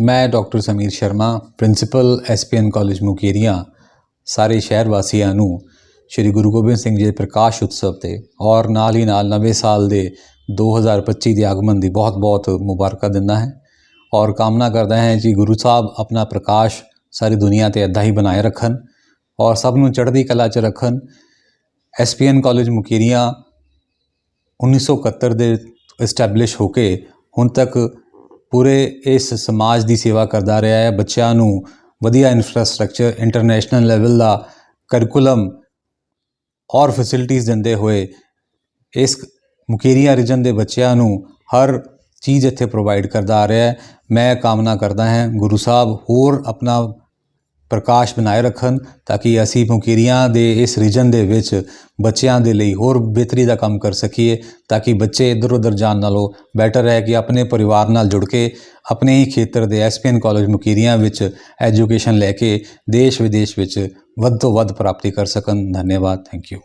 ਮੈਂ doctor Sameer Sharma, principal SPN college Mukerian, ਸਾਰੇ ਸ਼ਹਿਰ ਵਾਸੀਆਂ ਨੂੰ ਸ੍ਰੀ ਗੁਰੂ ਗੋਬਿੰਦ ਸਿੰਘ ਜੀ ਦੇ ਪ੍ਰਕਾਸ਼ ਉਤਸਵ ਤੇ ਔਰ ਨਾਲ ਹੀ ਨਾਲ ਨਵੇਂ ਸਾਲ ਦੇ 2025 ਦੇ ਆਗਮਨ ਦੀ ਬਹੁਤ-ਬਹੁਤ ਮੁਬਾਰਕਾਂ ਦਿੰਦਾ ਹੈ ਔਰ ਕਾਮਨਾ ਕਰਦਾ ਹੈ ਕਿ ਗੁਰੂ ਸਾਹਿਬ ਆਪਣਾ ਪ੍ਰਕਾਸ਼ ਸਾਰੀ ਦੁਨੀਆ ਤੇ ਇੱਦਾਂ ਹੀ ਬਣਾਏ ਰੱਖਣ ਔਰ ਸਭ ਨੂੰ ਚੜ੍ਹਦੀ ਕਲਾ 'ਚ ਰੱਖਣ। ਐਸਪੀਐਨ ਕਾਲਜ ਮੁਕੇਰੀਆਂ 1971 ਦੇ ਐਸਟੈਬਲਿਸ਼ ਹੋ ਕੇ ਹੁਣ ਤੱਕ ਪੂਰੇ ਇਸ ਸਮਾਜ ਦੀ ਸੇਵਾ ਕਰਦਾ ਰਿਹਾ ਹੈ। ਬੱਚਿਆਂ ਨੂੰ ਵਧੀਆ ਇਨਫਰਾਸਟ੍ਰਕਚਰ ਇੰਟਰਨੈਸ਼ਨਲ ਲੈਵਲ ਦਾ ਕਰਿਕੂਲਮ ਔਰ ਫੈਸਿਲਿਟੀਆਂ ਦਿੰਦੇ ਹੋਏ ਇਸ ਮੁਕੇਰੀਆ ਰੀਜਨ ਦੇ ਬੱਚਿਆਂ ਨੂੰ ਹਰ ਚੀਜ਼ ਇੱਥੇ ਪ੍ਰੋਵਾਈਡ ਕਰਦਾ ਆ ਰਿਹਾ ਹੈ। ਮੈਂ ਕਾਮਨਾ ਕਰਦਾ ਹਾਂ ਗੁਰੂ ਸਾਹਿਬ ਹੋਰ ਆਪਣਾ ਪ੍ਰਕਾਸ਼ ਬਣਾਏ ਰੱਖਣ ਤਾਂ ਕਿ ਅਸੀਂ ਮੁਕੇਰੀਆਂ ਦੇ ਇਸ ਰੀਜਨ ਦੇ ਵਿੱਚ ਬੱਚਿਆਂ ਦੇ ਲਈ ਹੋਰ ਬਿਹਤਰੀ ਦਾ ਕੰਮ ਕਰ ਸਕੀਏ ਤਾਂ ਕਿ ਬੱਚੇ ਇੱਧਰ ਉੱਧਰ ਜਾਣ ਨਾਲੋਂ ਬੈਟਰ ਹੈ ਕਿ ਆਪਣੇ ਪਰਿਵਾਰ ਨਾਲ ਜੁੜ ਕੇ ਆਪਣੇ ਹੀ ਖੇਤਰ ਦੇ ਐਸਪੀਐਨ ਕਾਲਜ ਮੁਕੇਰੀਆਂ ਵਿੱਚ ਐਜੂਕੇਸ਼ਨ ਲੈ ਕੇ ਦੇਸ਼ ਵਿਦੇਸ਼ ਵਿੱਚ ਵੱਧ ਤੋਂ ਵੱਧ ਪ੍ਰਾਪਤੀ ਕਰ ਸਕਣ। ਧੰਨਵਾਦ। Thank you